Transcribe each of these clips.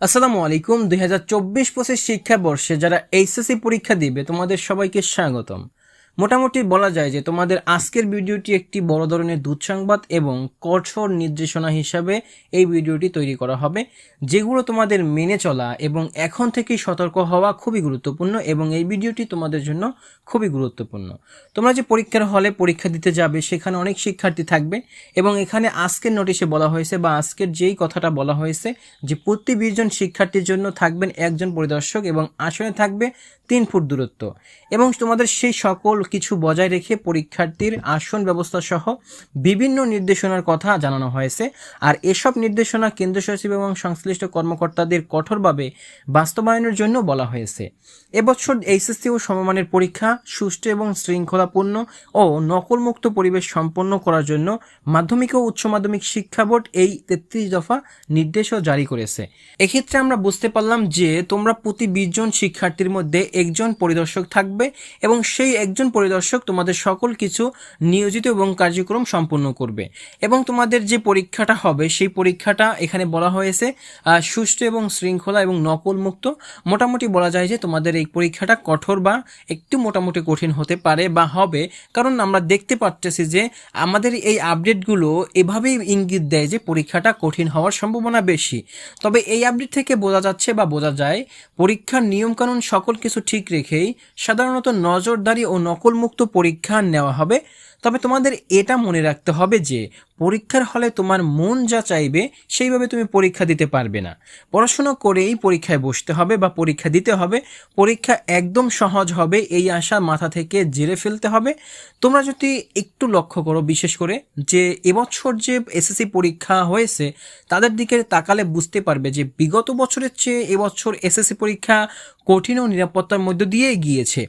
আসসালামু আলাইকুম। দুই হাজার চব্বিশ পঁচিশ শিক্ষাবর্ষে যারা এইচএসসি পরীক্ষা দিবে তোমাদের সবাইকে স্বাগতম। মোটামুটি বলা যায় যে তোমাদের আজকের ভিডিওটি একটি বড় ধরনের দুঃসংবাদ এবং কঠোর নির্দেশনা হিসাবে এই ভিডিওটি তৈরি করা হবে, যেগুলো তোমাদের মেনে চলা এবং এখন থেকেই সতর্ক হওয়া খুবই গুরুত্বপূর্ণ এবং এই ভিডিওটি তোমাদের জন্য খুবই গুরুত্বপূর্ণ। তোমরা যে পরীক্ষার হলে পরীক্ষা দিতে যাবে, সেখানে অনেক শিক্ষার্থী থাকবে এবং এখানে আজকের নোটিশে বলা হয়েছে বা আজকের যেই কথাটা বলা হয়েছে যে প্রতি বিশ জন শিক্ষার্থীর জন্য থাকবেন একজন পরিদর্শক এবং আসনে থাকবে তিন ফুট দূরত্ব এবং তোমাদের সেই সকল কিছু বজায় রেখে পরীক্ষার্থীর আসন ব্যবস্থা সহ বিভিন্ন নির্দেশনার কথা জানানো হয়েছে। আর এসব নির্দেশনা কেন্দ্র সচিব এবং সংশ্লিষ্ট কর্মকর্তাদের কঠোরভাবে বাস্তবায়নের জন্য বলা হয়েছে। এবছর এইচএসসি ও সমমানের পরীক্ষা সুষ্ঠু এবং শৃঙ্খলাপূর্ণ ও নকলমুক্ত পরিবেশ সম্পন্ন করার জন্য মাধ্যমিক ও উচ্চ মাধ্যমিক শিক্ষা বোর্ড এই তেত্রিশ দফা নির্দেশও জারি করেছে। এক্ষেত্রে আমরা বুঝতে পারলাম যে তোমরা প্রতি বিশ জন শিক্ষার্থীর মধ্যে একজন পরিদর্শক থাকবে এবং সেই একজন পরিদর্শক, তোমাদের সকল কিছু নিয়োজিত এবং কার্যক্রম সম্পন্ন করবে। এবং তোমাদের যে পরীক্ষাটা হবে, সেই পরীক্ষাটা এখানে বলা হয়েছে সুষ্ঠু এবং শৃঙ্খলা এবং নকল মুক্ত মোটামুটি বলা যায় যে তোমাদের এই পরীক্ষাটা কঠোর বা একটু মোটামুটি কঠিন হতে পারে বা হবে। কারণ আমরা দেখতে পাচ্ছি যে আমাদের এই আপডেটগুলো এভাবেই ইঙ্গিত দেয় যে পরীক্ষাটা কঠিন হওয়ার সম্ভাবনা বেশি। তবে এই আপডেট থেকে বোঝা যাচ্ছে বা বোঝা যায়, পরীক্ষার নিয়মকানুন সকল কিছু ঠিক রেখেই সাধারণত নজরদারি ও নকলমুক্ত পরীক্ষা নেওয়া হবে। তবে তোমাদের এটা মনে রাখতে হবে যে পরীক্ষার হলে তোমার মন যা চাইবে, সেইভাবে তুমি পরীক্ষা দিতে পারবে না। পড়াশুনো করেই পরীক্ষায় বসতে হবে বা পরীক্ষা দিতে হবে। পরীক্ষা একদম সহজ হবে, এই আশা মাথা থেকে জেরে ফেলতে হবে। তোমরা যদি একটু লক্ষ্য করো, বিশেষ করে যে এবছর যে এসএসসি পরীক্ষা হয়েছে, তাদের দিকে তাকালে বুঝতে পারবে যে বিগত বছরের চেয়ে এবছর এসএসসি পরীক্ষা কঠিন ও নিরাপত্তার মধ্য দিয়ে গিয়েছে।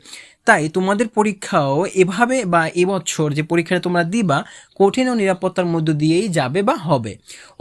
তাই তোমাদের পরীক্ষাও এভাবে বা এবছর যে পরীক্ষাটা তোমরা দিবা, কঠিন ও নিরাপত্তার মধ্য দিয়েই যাবে বা হবে।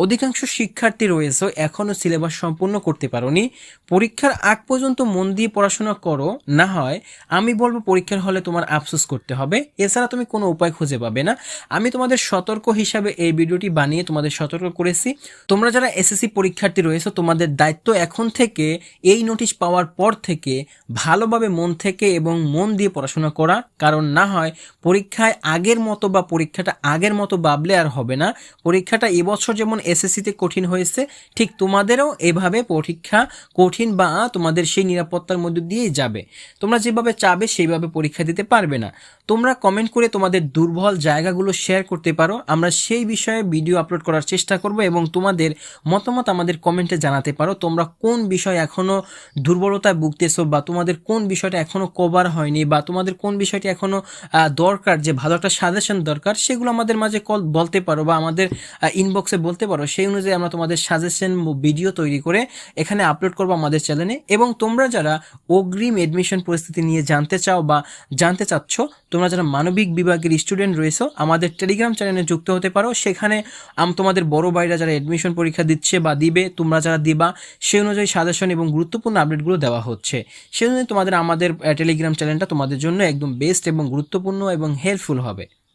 অধিকাংশ শিক্ষার্থী রয়েছে এখনও সিলেবাস সম্পূর্ণ করতে পারোনি। পরীক্ষার আগ পর্যন্ত মন দিয়ে পড়াশোনা করো, না হয় আমি বলব পরীক্ষার হলে তোমার আফসোস করতে হবে। এছাড়া তুমি কোনো উপায় খুঁজে পাবে না। আমি তোমাদের সতর্ক হিসাবে এই ভিডিওটি বানিয়ে তোমাদের সতর্ক করেছি। তোমরা যারা এসএসসি পরীক্ষার্থী রয়েছে, তোমাদের দায়িত্ব এখন থেকে এই নোটিশ পাওয়ার পর থেকে ভালোভাবে মন থেকে এবং মন দিয়ে পড়াশোনা করা। কারণ না হয় পরীক্ষায় আগের মতো বা পরীক্ষাটা আগের মতো বাবলে আর হবে না। পরীক্ষাটা এবছর যেমন এসএসসিতে কঠিন হয়েছে, ঠিক তোমাদেরও এভাবে পরীক্ষা কঠিন বা তোমাদের সেই নিরাপত্তার মধ্যে দিয়েই যাবে। তোমরা যেভাবে চাবে সেইভাবে পরীক্ষা দিতে পারবে না। তোমরা কমেন্ট করে তোমাদের দুর্বল জায়গাগুলো শেয়ার করতে পারো। আমরা সেই বিষয়ে ভিডিও আপলোড করার চেষ্টা করব এবং তোমাদের মতামত আমাদের কমেন্টে জানাতে পারো। তোমরা কোন বিষয় এখনও দুর্বলতায় ভুগতেছো বা তোমাদের কোন বিষয়টা এখনও কভার হয়নি বা তোমাদের কোন বিষয়টি এখনও দরকার যে ভালো একটা সাজেশন দরকার, সেগুলো আমাদের মাঝে কল বলতে পারো। বা আমাদের ইনবক্সে বলতে পারো, সেই অনুযায়ী আমরা তোমাদের সাজেশন ভিডিও তৈরি করে এখানে আপলোড করব আমাদের চ্যানেলে এবং তোমরা যারা অগ্রিম এডমিশন পরিস্থিতি নিয়ে জানতে চাও বা জানতে চাচ্ছ, তোমরা যারা মানবিক বিভাগের স্টুডেন্ট রয়েছো, আমাদের টেলিগ্রাম চ্যানেলে যুক্ত হতে পারো। সেখানে তোমাদের বড় ভাইরা যারা এডমিশন পরীক্ষা দিচ্ছে বা দিবে, তোমরা যারা দিবা, সেই অনুযায়ী সাজেশন এবং গুরুত্বপূর্ণ আপডেটগুলো দেওয়া হচ্ছে। সেই অনুযায়ী তোমাদের আমাদের টেলিগ্রাম চ্যানেলটা তোমাদের জন্য একদম বেস্ট এবং গুরুত্বপূর্ণ এবং হেল্পফুল হবে।